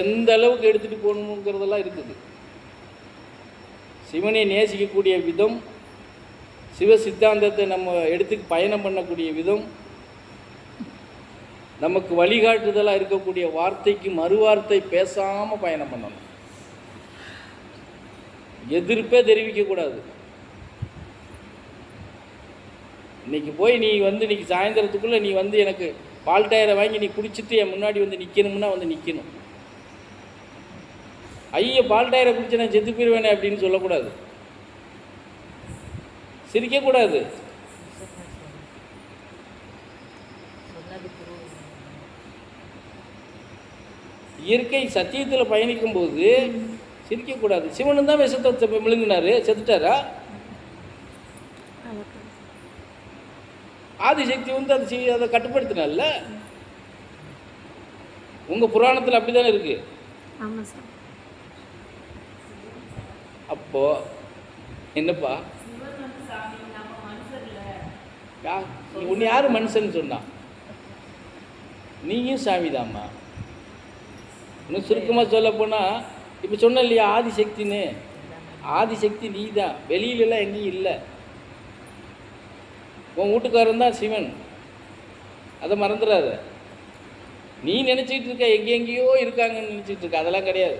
எந்த அளவுக்கு எடுத்துகிட்டு போகணுங்கிறதெல்லாம் இருக்குது. சிவனை நேசிக்கக்கூடிய விதம் சிவ சித்தாந்தத்தை நம்ம எடுத்து பயணம் பண்ணக்கூடிய விதம் நமக்கு வழிகாட்டுதலாக இருக்கக்கூடிய வார்த்தைக்கு மறுவார்த்தை பேசாமல் பயணம் பண்ணணும். எதிர்ப்பே தெரிவிக்கக்கூடாது இன்னைக்கு போய் நீ வந்து இன்னைக்கு சாயந்தரத்துக்குள்ளே நீ வந்து எனக்கு பால் டயரை வாங்கி நீ குடிச்சிட்டு என் முன்னாடி வந்து நிற்கணும்னா வந்து நிற்கணும் ஐய பால் டயரை குடிச்சு நான் செத்து போயிடுவேனே அப்படின்னு சொல்லக்கூடாது. சிரிக்கக்கூடாது. இயற்கை சத்தியத்தில் பயணிக்கும்போது சிரிக்கக்கூடாது. சிவனும் தான் விஷத்தை விழுங்கினாரு செத்துட்டாரா? ஆதிசக்தி வந்து அதை செய்ய அதை கட்டுப்படுத்தினால உங்கள் புராணத்தில் அப்படி தானே இருக்கு? ஆமாம் சார். அப்போ என்னப்பா? யா உன்னை யார் மனுஷன் சொன்னான் நீயும் சாமிதாம்மா. இன்னும் சுருக்கமாக சொல்ல போனால் இப்போ சொன்ன இல்லையா ஆதிசக்தின்னு? ஆதிசக்தி நீ தான் வெளியிலலாம் எங்கேயும் இல்லை. உன் வீட்டுக்காரன் தான் சிவன். அதை மறந்துடாத நீ நினச்சிக்கிட்டு இருக்க எங்கே எங்கேயோ இருக்காங்கன்னு நினச்சிட்டு இருக்க. அதெல்லாம் கிடையாது.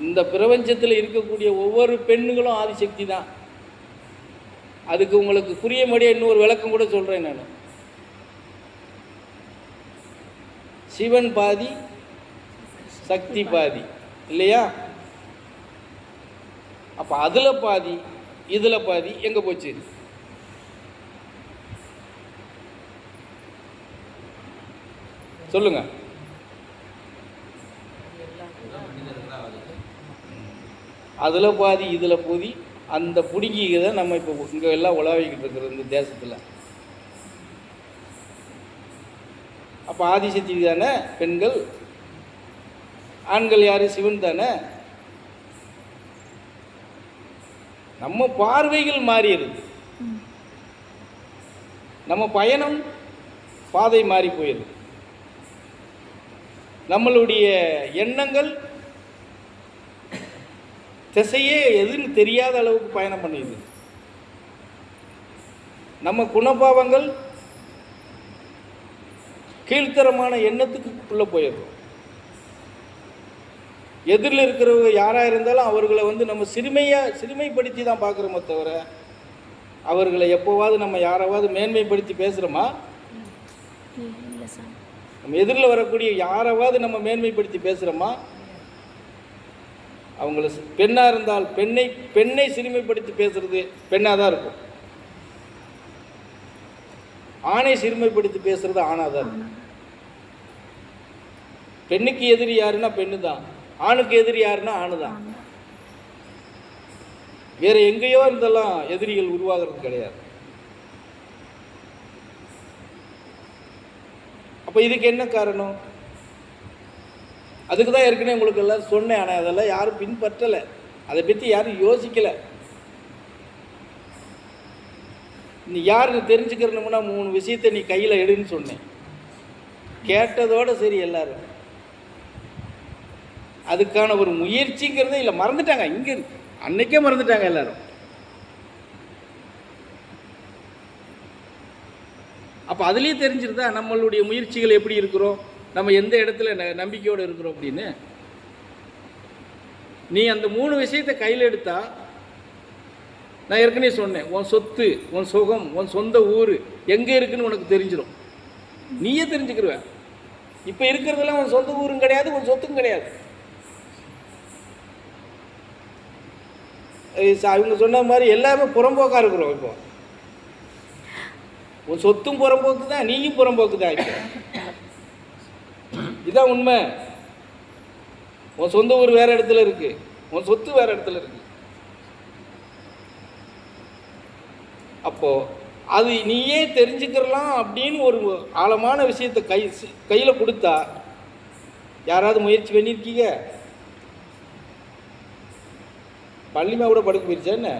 இந்த பிரபஞ்சத்தில் இருக்கக்கூடிய ஒவ்வொரு பெண்களும் ஆதிசக்தி தான். அதுக்கு உங்களுக்கு புரியும்படியா இன்னொரு விளக்கம் கூட சொல்கிறேன் நான். சிவன் பாதி சக்தி பாதி. இல்லையா? அப்போ அதில் பாதி இதில் பாதி எங்கே போச்சு? சொல்லுங்கள் அதில் பாதி இதில் பூதி அந்த பிடுங்கிக்கு தான் நம்ம இப்போ இங்கே எல்லாம் உலாவிக்கிட்டு இருக்கிறோம் இந்த தேசத்தில். அப்போ ஆதிசக்தி தானே? பெண்கள். ஆண்கள் யார்? சிவன் தானே? நம்ம பார்வைகள் மாறிடுது. நம்ம பயணம் பாதை மாறி போயிடுது. நம்மளுடைய எண்ணங்கள் திசையே எதுன்னு தெரியாத அளவுக்கு பயணம் பண்ணிடுது நம்ம குணபாவங்கள் கீழ்த்தரமான எண்ணத்துக்கு உள்ளே போயிடுறோம். எதிரில் இருக்கிறவங்க யாராக இருந்தாலும் அவர்களை வந்து நம்ம சிறுமையாக சிறுமைப்படுத்தி தான் பார்க்குறோமே தவிர அவர்களை எப்போவாவது நம்ம யாராவது மேன்மைப்படுத்தி பேசுகிறோமா நம்ம எதிரில் வரக்கூடிய யாராவது நம்ம மேன்மைப்படுத்தி பேசுகிறோமா அவங்கள பெண்ணாக இருந்தால் பெண்ணை பெண்ணை சிறுமைப்படுத்தி பேசுறது பெண்ணாக தான் இருக்கும். ஆணை சிறுமைப்படுத்தி பேசுறது ஆணாக தான் இருக்கும். பெண்ணுக்கு எதிரி யாருன்னா பெண்ணு தான். ஆணுக்கு எதிரி யாருன்னா ஆணு தான். வேற எங்கேயோ இருந்தெல்லாம் எதிரிகள் உருவாகிறது கிடையாது. அப்போ இதுக்கு என்ன காரணம்? அதுக்கு தான் ஏற்கனவே உங்களுக்கு எல்லாம் சொன்னேன் ஆனால் அதெல்லாம் யாரும் பின்பற்றலை. அதை பற்றி யாரும் யோசிக்கலை. நீ யாருன்னு தெரிஞ்சுக்கிறணும்னா மூணு விஷயத்தை நீ கையில் எடுன்னு சொன்னேன். கேட்டதோடு சரி எல்லாரும். அதுக்கான ஒரு முயற்சிங்கிறதே இல்லை மறந்துட்டாங்க இங்கே அன்னைக்கே மறந்துட்டாங்க எல்லாரும். அப்போ அதுலேயே தெரிஞ்சிருந்தா நம்மளுடைய முயற்சிகள் எப்படி இருக்கிறோம்? நம்ம எந்த இடத்துல ந- நம்பிக்கையோடு இருக்கிறோம் அப்படின்னு? நீ அந்த மூணு விஷயத்தை கையில் எடுத்தா நான் ஏற்கனவே சொன்னேன் உன் சொத்து உன் சுகம் உன் சொந்த ஊர் எங்கே இருக்குன்னு உனக்கு தெரிஞ்சிடும் நீயே தெரிஞ்சுக்கிருவ. இப்போ இருக்கிறதெல்லாம் உன் சொந்த ஊரும் கிடையாது உன் சொத்தும் கிடையாது. அவங்க சொன்ன மாதிரி எல்லாமே புறம்போக்காக இருக்கிறோம் இப்போ. உன் சொத்தும் புறம்போக்கு தான் நீயும் புறம்போக்கு தான் இப்போ. இதான் உண்மை. உன் சொந்த ஊர் வேறு இடத்துல இருக்கு. உன் சொத்து வேற இடத்துல இருக்கு. அப்போது அது நீயே தெரிஞ்சுக்கிறலாம் அப்படின்னு ஒரு ஆழமான விஷயத்தை கை கையில் கொடுத்தா யாராவது முயற்சி பண்ணியிருக்கீங்க? பள்ளிமா கூட படுக்க போயிடுச்சா என்ன?